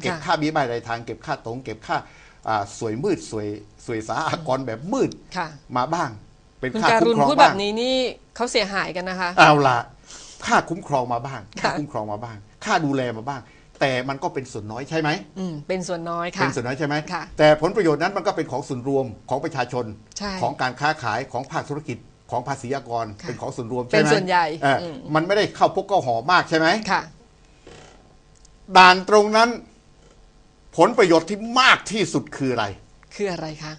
เก็บค่ะค่าเบี้ยใบรายทางเก็บค่าตรงเก็บค่าอ่าสวยมืดสวยสวยสาอากรแบบมืดค่ะมาบ้าง เป็นคุณค่าการุคุ้มณครองพูดแบบ้างบนี้นี่เขาเสียหายกันนะคะเอาละค่าคุ้มครองมาบ้าง ค่าค่ะคุ้มครองมาบ้าง ค่าดูแลมาบ้าง แต่มันก็เป็นส่วนน้อยใช่ไหมอืมเป็นส่วนน้อยค่ะเป็นส่วนน้อยใช่ไหมค่ะแต่ผลประโยชน์นั้นมันก็เป็นของส่วนรวมของประชาชนใช่ของการค้าขายของภาคธุรกิจของภาษีอากรค่ะเป็นของส่วนรวมเป็ใช่นไหมส่วนใหญ่เอออมมันไม่ได้เข้าพกเข้าหอมากใช่ไหมค่ะด่านตรงนั้น ผลประโยชน์ที่มากที่สุดคืออะไร คืออะไรคะ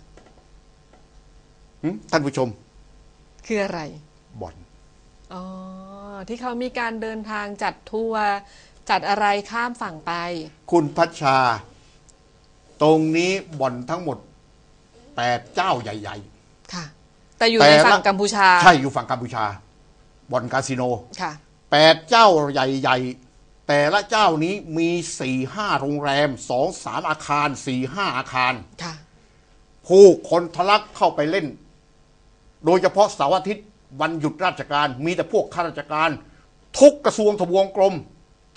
หึท่านผู้ชมคืออะไร บ่อน อ๋อ ที่เขามีการเดินทางจัดทัวร์จัดอะไรข้ามฝั่งไป คุณพัชชา ตรงนี้บ่อนทั้งหมดแปดเจ้าใหญ่ ค่ะ แต่อยู่แต่ในละ ฝั่งกัมพูชา ๆ ใช่อยู่ฝั่งกัมพูชาบ่อนคาสิโนค่ะ แปดเจ้าใหญ่ๆ แต่ละเจ้านี้มีสี่ห้าโรงแรมสองสามอาคารสี่ห้าอาคารค่ะ ผู้คนทะลักเข้าไปเล่น โดยเฉพาะเสาร์อาทิตย์วันหยุดราชการ มีแต่พวกข้าราชการ ทุกกระทรวงทบวงกรม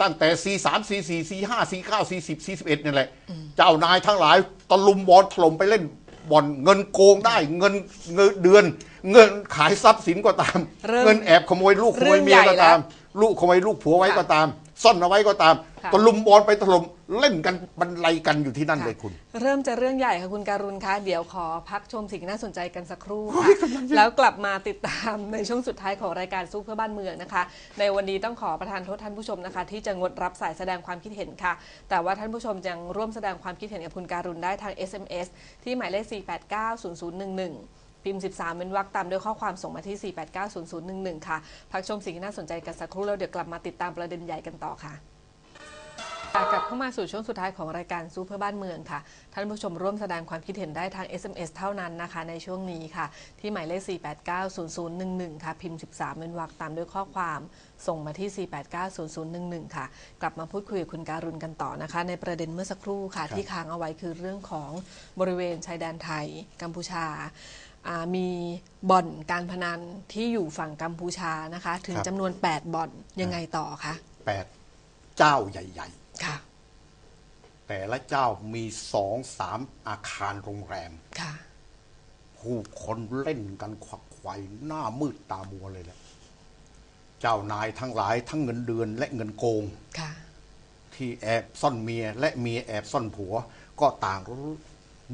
ตั้งแต่ C 3 C 4 C 5 C 9 C 10 C 11นี่แหละ เจ้านายทั้งหลายตะลุมบอลถล่มไปเล่นบ่อนเงินโกงได้เงินเงินเดือน เงินขายทรัพย์สินก็ตาม เริ่มเงินแอบขโมยลูกขโมยเมียเรื่องใหญ่ก็ตามแล้ลูกขโมยลูกผัวไว้ค่ะก็ตาม ซ่อนเอาไว้ก็ตาม ค่ะตะลุมบอลไปถล่มเล่นกันบรรลัยกันอยู่ที่นั่นเลยคุณ เริ่มจะเรื่องใหญ่ค่ะคุณการุณคะเดี๋ยวขอพักชมสิ่งน่าสนใจกันสักครู่ค่ะแล้วกลับมาติดตามในช่วงสุดท้ายของรายการสู้เพื่อบ้านเมืองนะคะ ในวันนี้ต้องขอประทานโทษท่านผู้ชมนะคะ ที่จะงดรับสายแสดงความคิดเห็นค่ะ แต่ว่าท่านผู้ชมยังร่วมแสดงความคิดเห็นกับคุณการุณได้ทาง SMS ที่หมายเลข 4890011 พิมพ์ 13 เป็นวรรคตามด้วยข้อความส่งมาที่ 4890011 ค่ะ พักชมสิ่งที่น่าสนใจกันสักครู่แล้วเดี๋ยวกลับมาติดตามประเด็นใหญ่กันต่อค่ะกลับเข้ามาสู่ช่วงสุดท้ายของรายการสู้เพื่อบ้านเมืองค่ะ ท่านผู้ชมร่วมแสดงความคิดเห็นได้ทาง SMS เท่านั้นนะคะ ในช่วงนี้ค่ะ ที่หมายเลข 4890011 ค่ะ พิมพ์ 13 เป็นวรรคตามด้วยข้อความส่งมาที่ 4890011 ค่ะ กลับมาพูดคุยกับคุณการุณกันต่อนะคะ ในประเด็นเมื่อสักครู่ค่ะครับที่ค้างเอาไว้คือเรื่องของบริเวณชายแดนไทยกัมพูชาอ่า มีบ่อนการพนันที่อยู่ฝั่งกัมพูชานะคะ ถึงจำนวน 8บ่อนยังไงต่อคะแปดเจ้าใหญ่ๆค่ะแต่ละเจ้ามีสองสามอาคารโรงแรม ค่ะ ผู้คนเล่นกันควักไขวหน้ามืดตามัวเลยแหละ เจ้านายทั้งหลายทั้งเงินเดือนและเงินโกง ค่ะ ที่แอบซ่อนเมียและเมียแอบซ่อนผัว ก็ต่าง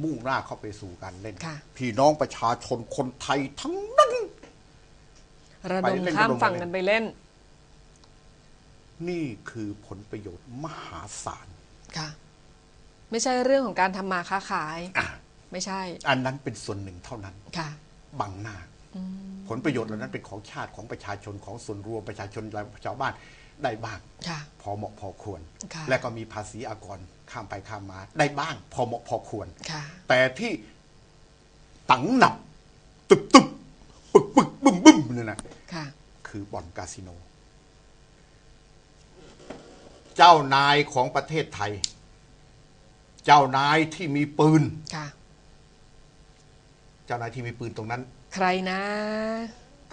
มุ่งหน้าเข้าไปสู่การเล่น ค่ะ พี่น้องประชาชนคนไทยทั้งนั้น ระไปดมเล่นข้ามระดมฝั่งอะไรกันไปเล่น นี่คือผลประโยชน์มหาศาลค่ะ ไม่ใช่เรื่องของการทำมาค้าขาย อะไม่ใช่ อันนั้นเป็นส่วนหนึ่งเท่านั้น ค่ะ บังหน้า ผลประโยชน์เหล่านั้นเป็นของชาติของประชาชนของส่วนรวมประชาชนและชาวบ้านได้บ้างค่ะพอเหมาะพอควรค่ะและก็มีภาษีอากรข้ามไปข้ามมา ได้บ้าง พอเหมาะพอควรค่ะแต่ที่ตังหนับตึบตึบปึกปึกบึ้มบึ้มเนี่ยนะค่ะคือบ่อนคาสิโน เจ้านายของประเทศไทย เจ้านายที่มีปืนค่ะเจ้านายที่มีปืนตรงนั้น ใครนะ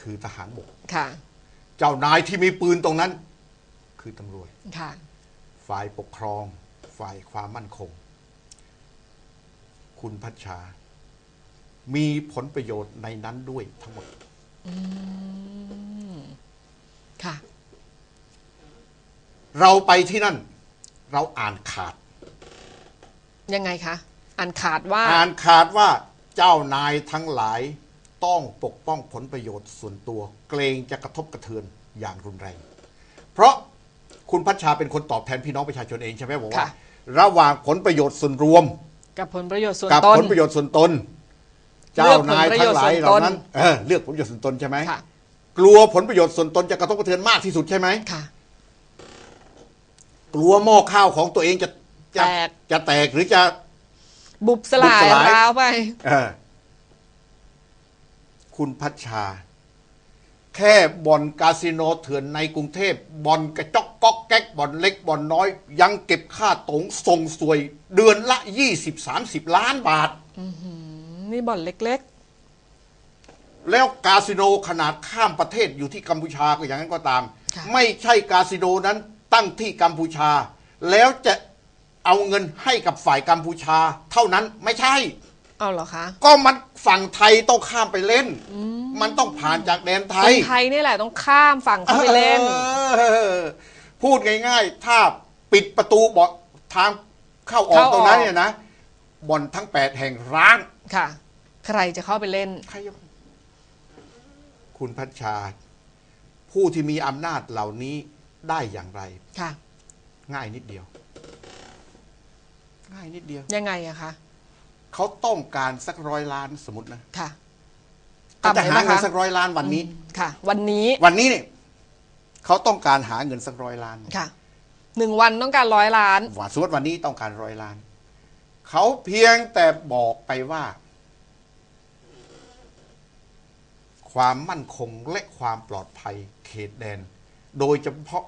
คือทหารบก ค่ะ เจ้านายที่มีปืนตรงนั้น คือตำรวจ ค่ะ ฝ่ายปกครอง ฝ่ายความมั่นคง คุณพัชชา มีผลประโยชน์ในนั้นด้วยทั้งหมดค่ะ เราไปที่นั่น เราอ่านขาด ยังไงคะ อันขาดว่า อ่านขาดว่าเจ้านายทั้งหลาย ต้องปกป้องผลประโยชน์ส่วนตัว เกรงจะกระทบกระเทือนอย่างรุนแรง เพราะคุณพัชชาเป็นคนตอบแทนพี่น้องประชาชนเองใช่ไหมบอกว่า ค่ะ ระหว่างผลประโยชน์ส่วนรวม กับผลประโยชน์ส่วนกับตน ผลประโยชน์ส่วนตนเลืเจ้าอกผลนายประโยทั้ชงน์หลายส่วนเหล่านั้นตนเออเลือกผลประโยชน์ส่วนตนใช่ไหมค่ะ กลัวผลประโยชน์ส่วนตนจะกระทบกระเทือนมากที่สุดใช่ไหมค่ะ กลัวหม้อข้าวของตัวเองจะจะแตก จะแตกหรือจะ บุบสลาบุบสยลาย ร้าวไป เออ คุณพัชชา แค่บ่อนคาสิโนเถื่อนในกรุงเทพบ่อนกระจอกก๊อกแก๊กบ่อนเล็กบ่อนน้อย ยังเก็บค่าตงส่งสวย เดือนละ20-30ล้านบาทนี่บ่อนเล็กแล้วคาสิโนขนาดข้ามประเทศอยู่ที่กัมพูชาก็อย่างนั้นก็ตามค่ะไม่ใช่คาสิโนนั้นตั้งที่กัมพูชา แล้วจะเอาเงินให้กับฝ่ายกัมพูชา เท่านั้นไม่ใช่ เอาเหรอคะก็มันฝั่งไทยต้องข้ามไปเล่น มันต้องผ่านจากแดนไทคยนไทยนี่แหละต้องข้ามฝั่งเข้าไปเล่น เออพูดง่ายๆ ถ้าปิดประตูบ่อนทางเข้าออกเข้าออก ตรงนั้นเนี่ยนะบ่อนทั้งแปดแห่งร้างค่ะ ใครจะเข้าไปเล่น ใครจะคุณพัชชา ผู้ที่มีอำนาจเหล่านี้ได้อย่างไร ค่ะ ง่ายนิดเดียว ง่ายนิดเดียว ยังไงอะคะ เขาต้องการสักร้อยล้านสมมตินะค่ะเขาจะหาต่ำไหมเงินคะสักร้อยล้านวันนี้ ค่ะ วันนี้ วันนี้เนี่ยเขาต้องการหาเงินสักร้อยล้าน ค่ะ หนึ่งวันต้องการร้อยล้านว่าสมมติวันนี้ต้องการร้อยล้าน เขาเพียงแต่บอกไปว่า ความมั่นคงและความปลอดภัยเขตแดน โดยเฉพาะ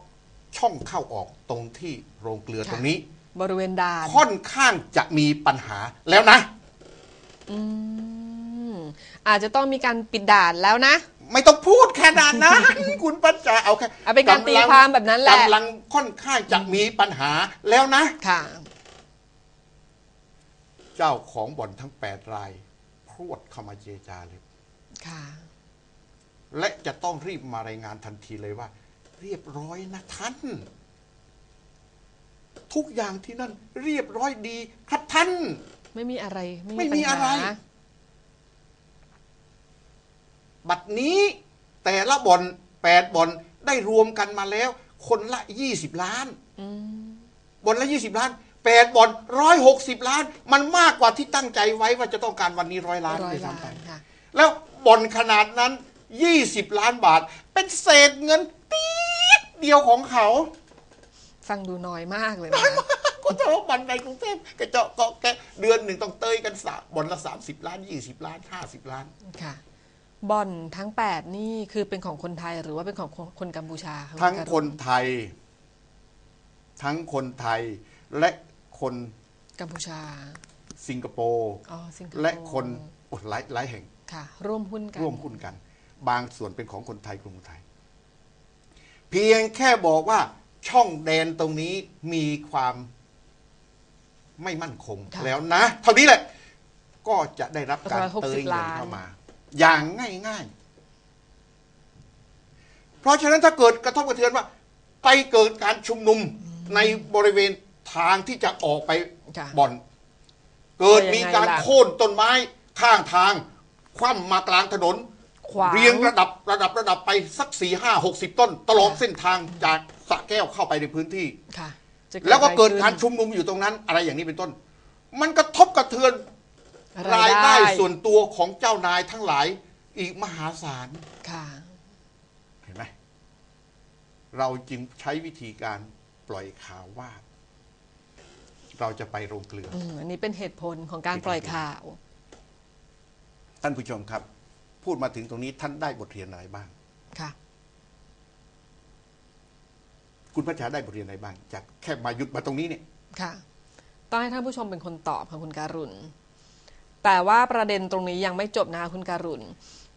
ช่องเข้าออกตรงที่โรงเกลือค่ะตรงนี้ บริเวณด่าน ค่อนข้างจะมีปัญหาแล้วนะ อืมอาจจะต้องมีการปิดด่านแล้วนะ ไม่ต้องพูดแค่นั้นนะคุณปัญจาเอาแค่เอาเป็นการตีความแบบนั้นแหละกำลังค่อนข้างจะมีปัญหาแล้วนะ ค่ะ เจ้าของบ่อนทั้งแปดรายพรวดเข้ามาเจรจาเลย ค่ะ และจะต้องรีบมารายงานทันทีเลยว่า เรียบร้อยนะท่าน ทุกอย่างที่นั่นเรียบร้อยดีครับท่าน ไม่มีอะไร ไม่ไม่มีมีปัญอะไรหาบัดนี้แต่ละบ่อนแปดบ่อนได้รวมกันมาแล้ว คนละยี่สิบล้านอืมบ่อนละยี่สิบล้านแปดบ่อนร้อยหกสิบล้าน มันมากกว่าที่ตั้งใจไว้ว่าจะต้องการวันนี้ร้อยล้านร้อยด้วยล้าซ้ำไปนค่ะแล้วบ่อนขนาดนั้นยี่สิบล้านบาท เป็นเศษเงินตีดเดียวของเขา ฟังดูน้อยมากเลยนะ ก็เท่าว่าบ่อนในกรุงเทพกระเจาะเกาะแกะเดือนหนึ่งต้องเตยกันสามบ่อนละสามสิบล้านยี่สิบล้านห้าสิบล้าน ค่ะบ่อนทั้ง 8 นี่คือเป็นของคนไทยหรือว่าเป็นของคนคนกัมพูชาะทั้งณการุณคนไทย ทั้งคนไทยและคนกัมพูชาสิงคโปร์อ๋อสิงคโปร์และคนโอ้หลายหลายแห่งค่ะ ร่วมหุ้นกันร่วมหุ้นกัน บางส่วนเป็นของคนไทยกรุงไทย เพียงแค่บอกว่า ช่องแดนตรงนี้มีความไม่มั่นคงค่ะ แล้วนะ เท่านี้แหละ ก็จะได้รับการร้อยหกเตสิยบเงินล้านเข้ามา อย่างง่ายๆ เพราะฉะนั้นถ้าเกิดกระทบกระเทือนว่า ไปเกิดการชุมนุมในบริเวณทางที่จะออกไปค่ะ บ่อน เกิดมีการจะยังไงล่ะโค่นต้นไม้ข้างทาง คว่ำมากลางถนน ขวาง เรียงระดับระดับระดับไปสักสี่ห้าหกสิบต้น ตลอดค่ะเส้นทางจากสระแก้วเข้าไปในพื้นที่ ค่ะจะแล้วก็เกิดอะไรการขึ้นชุมนุมอยู่ตรงนั้น อะไรอย่างนี้เป็นต้น มันกระทบกระเทือนรารายยได้ได้ส่วนตัวของเจ้านายทั้งหลายอีกมหาศาลค่ะเห็นไหมเราจึงใช้วิธีการปล่อยข่าวว่า เราจะไปโรงเกลือออืมอันนี้เป็นเหตุผลของการปล่อยข่าว ท่านผู้ชมครับ พูดมาถึงตรงนี้ท่านได้บทเรียนอะไรบ้าง ค่ะ คุณพัชชาได้บทเรียนอะไรบ้าง จากแค่มาหยุดมาตรงนี้เนี่ย ค่ะ ต้องให้ท่านผู้ชมเป็นคนตอบค่ะคุณการุณ แต่ว่าประเด็นตรงนี้ยังไม่จบนะคะคุณการุณ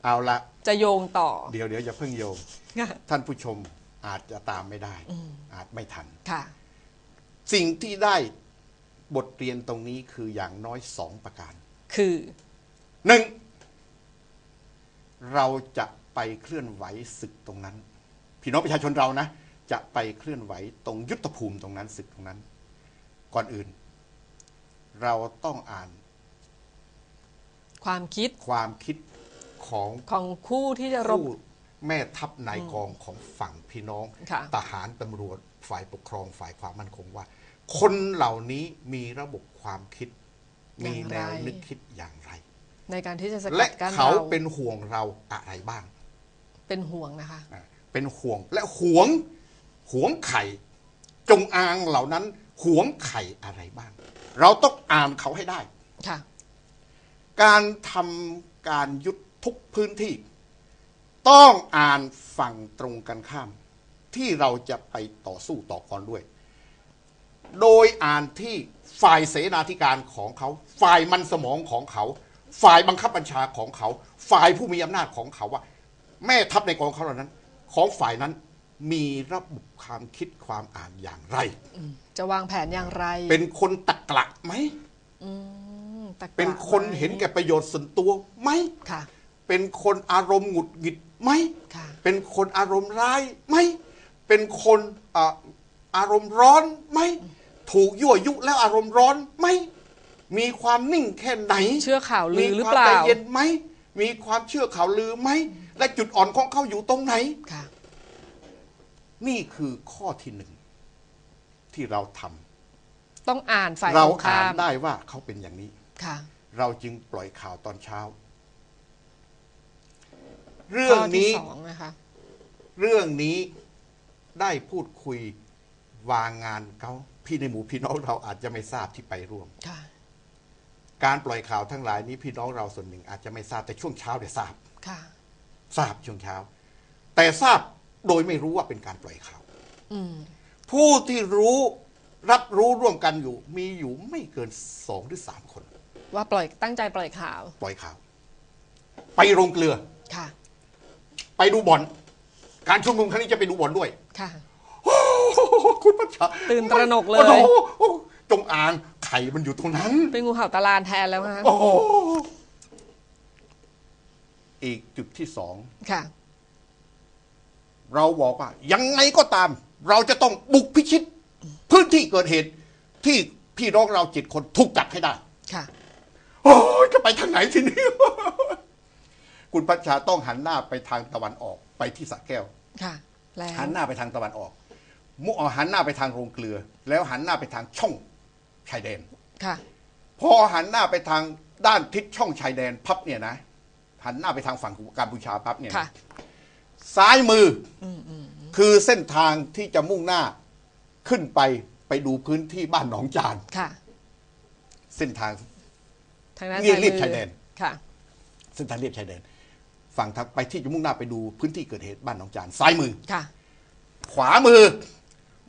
เอาละจะโยงต่อ เดี๋ยวเดี๋ยวอย่าเพิ่งโยง ค่ะ ท่านผู้ชมอาจจะตามไม่ได้อาจไม่ทัน ค่ะ สิ่งที่ได้บทเรียนตรงนี้คืออย่างน้อยสองประการคือหนึ่ง เราจะไปเคลื่อนไหวศึกตรงนั้น พี่น้องประชาชนเรานะ จะไปเคลื่อนไหวตรงยุทธภูมิตรงนั้นศึกตรงนั้น ก่อนอื่น เราต้องอ่าน ความคิดความคิดของของคู่ที่จะรบผู้แม่ทัพนายกองของฝั่งพี่น้องค่ะ ทหารตำรวจฝ่ายปกครองฝ่ายความมั่นคงว่า คนเหล่านี้มีระบบความคิด มีแนวนึกคิดอย่างไร ในการที่จะสกัและดกั้นเขาเราเป็นห่วงเราอะไรบ้างเป็นห่วงนะคะ อะเป็นห่วงและห่วงห่วงไข่ จงอางเหล่านั้นห่วงไข่อะไรบ้าง เราต้องอ่านเขาให้ได้ ค่ะ การทำการยุดทุกพื้นที่ ต้องอ่านฝั่งตรงกันข้าม ที่เราจะไปต่อสู้ต่อกรด้วย โดยอ่านที่ฝ่ายเสนาธิการของเขา ฝ่ายมันสมองของเขา ฝ่ายบังคับบัญชาของเขา ฝ่ายผู้มีอำนาจของเขาว่า แม่ทัพในกองเขาเหล่านั้น ของฝ่ายนั้นมีระบบความคิดความอ่านอย่างไร จะวางแผนอย่างไร เป็นคนตะกละไหมอืมตะกร้าเป็นคนเห็นแก่ประโยชน์ส่วนตัวไหมค่ะ เป็นคนอารมณ์หงุดหงิดไหมค่ะ เป็นคนอารมณ์ร้ายไหม เป็นคนอ่าอารมณ์ร้อนไหม ถูกยั่วยุแล้วอารมณ์ร้อนไหม มีความนิ่งแค่ไหนเชื่อข่าวลือหรือมีควาเปมล่าใจเย็นไหมมีความเชื่อข่าวลือไหมและจุดอ่อนของเขาอยู่ตรงไหน ค่ะ นี่คือข้อที่หนึ่งที่เราทำต้องอ่านฝ่ายเราตรงข้าอ่านมได้ว่าเขาเป็นอย่างนี้ ค่ะ เราจึงปล่อยข่าวตอนเช้า เรื่องข้อที่นี้ สองนะคะ เรื่องนี้ได้พูดคุยวางงานเขาพี่ในหมู่พี่น้องเราอาจจะไม่ทราบที่ไปร่วม ค่ะ การปล่อยข่าวทั้งหลายนี้พี่น้องเราส่วนหนึ่งอาจจะไม่ทราบแต่ช่วงเช้าได้ทราบค่ะ ทราบช่วงเช้า แต่ทราบโดยไม่รู้ว่าเป็นการปล่อยข่าวอืมผู้ที่รู้รับรู้ร่วมกันอยู่ มีอยู่ไม่เกินสองหรือสามคน ว่าปล่อยตั้งใจปล่อยข่าว ปล่อยข่าว ไปโรงเกลือค่ะ ไปดูบอลการชุมนุมครั้งนี้จะไปดูบอลด้วย ค่ะโอ้โหคุณพัชชาตื่นตระหนกเลยโอ้โห จงอางไข่มันอยู่ตรงนั้น เป็นงูเห่าตาลานแทนแล้วนะโอ้โหอีกจุดที่สอง ค่ะ เราบอกว่า ยังไงก็ตาม เราจะต้องบุกพิชิต พื้นที่เกิดเหตุที่พี่น้องเราเจ็ดคนถูกจับให้ได้ ค่ะ โอ้ยจะไปทางไหนทีนี้ คุณพัชชาต้องหันหน้าไปทางตะวันออกไปที่สระแก้ว ค่ะ แล้ว หันหน้าไปทางตะวันออก มุเอาหันหน้าไปทางโรงเกลือ แล้วหันหน้าไปทางช่อง ชายแดน ค่ะ พอหันหน้าไปทางด้านทิศช่องชายแดนพับเนี่ยนะ หันหน้าไปทางฝั่งกัมพูชาพับเนี่ยนะค่ะ ซ้ายมืออคือเส้นทางที่จะมุ่งหน้าขึ้นไปไปดูพื้นที่บ้านหนองจาน ค่ะ เส้นทาง ทางด้านเรียบซ้เรียบชายแดน ค่ะ เส้นทางเรียบชายแดน ฝั่งทางไปที่จะมุ่งหน้าไปดูพื้นที่เกิดเหตุบ้านหนองจานซ้ายมือ ค่ะ ขวามือ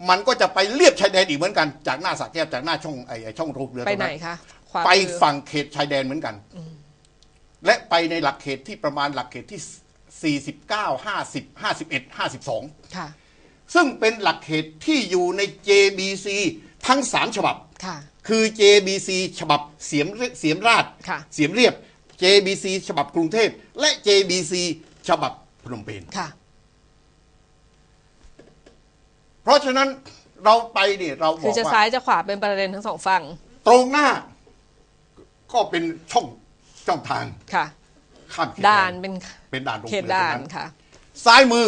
มันก็จะไปเรียบชายแดนอีกเหมือนกันจากหน้าสระแก้วจากหน้าช่องไอ้ไอ้ช่องโรงเรือไปตรงไหนนั้นคะขวาไปมือ ฝั่งเขตชายแดนเหมือนกัน และไปในหลักเขตที่ประมาณหลักเขตที่ 49 50 51 52ค่ะซึ่งเป็นหลักเขตที่อยู่ใน JBC ทั้ง 3 ฉบับ ค่ะ คือ JBC ฉบับเสียมเรีเสียมราช ค่ะ เสียมเรียบ JBC ฉบับกรุงเทพ และ JBC ฉบับพนมเปญ ค่ะ เพราะฉะนั้นเราไปเนี่ยเราบคืออกจะว่าซ้ายจะขวาเป็นประเด็นทั้งสองฝั่งตรงหน้า ก็เป็นช่องช่องทางค่ะ ข้ามเขตด่านแเป็นเป็นด่านโรงเขตเรือด่าตรนงนั้นค่ะ ซ้ายมือ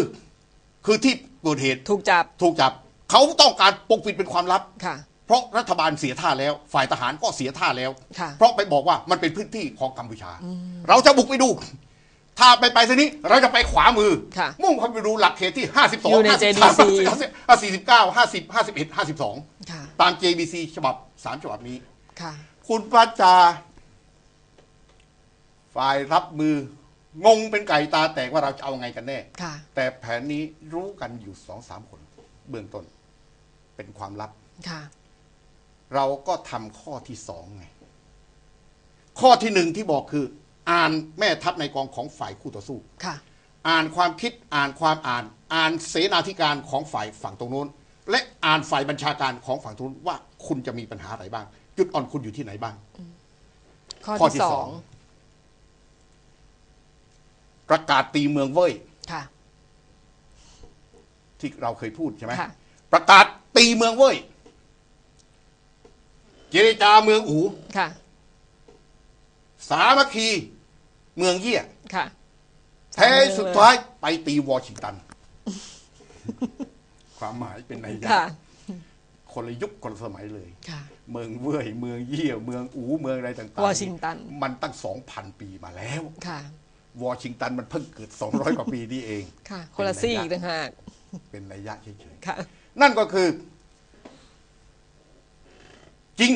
คือที่เกิดเหตุถูกจับถูกจับ เขาต้องการปกปิดเป็นความลับ ค่ะ เพราะรัฐบาลเสียท่าแล้ว ฝ่ายทหารก็เสียท่าแล้ว ค่ะ เพราะไปบอกว่ามันเป็นพื้นที่ของกัมพูชา เราจะบุกไปดู ถ้าไปไปทีนี้เราจะไปขวามือ ค่ะมุ่งเข้าไปดูหลักเขตที่ 52 อยู่ใน JBC 49 50 51 52ค่ะตาม JBC ฉบับ 3 ฉบับนี้ ค่ะ คุณพระจา ฝ่ายรับมืองงเป็นไก่ตาแตกว่าเราจะเอาไงกันแน่ ค่ะ แต่แผนนี้รู้กันอยู่สองสามคน เบื้องต้น เป็นความลับ ค่ะ เราก็ทำข้อที่สองไง ข้อที่หนึ่งที่บอกคือ อ่านแม่ทัพในกองของฝ่ายคู่ต่อสู้ค่ะ อ่านความคิดอ่านความอ่าน อ่านเสนาธิการของฝ่ายฝั่งตรงโน้น และอ่านฝ่ายบัญชาการของฝั่งตรงโน้นว่าคุณจะมีปัญหาอะไรบ้าง จุดอ่อนคุณอยู่ที่ไหนบ้าง ข้อข้อที่ที่สสอองงประกาศตีเมืองเว้ยค่ะ ที่เราเคยพูดใช่ไหมค่ะ ประกาศตีเมืองเว้ยเจรจาเมืองอูค่ะ สามัคคี เมืองเยี่ยค่ะแท้สุดท้ายไปตีวอชิงตัน ความหมายเป็นในยะค่ะ คนละยุคคนละสมัยเลย ค่ะ เมืองเว่ยเมืองเยี่ยเมืองอูเมืองอะไรต่างๆวอชิงตัน มันตั้งสองพันปีมาแล้ว ค่ะ วอชิงตันมันเพิ่งเกิดสองร้อยกว่าปีนี่เอง ค่ะ คนละซี่อีกต่างหาก เป็นระยะเฉยค่ะ ๆ นั่นก็คือ จริง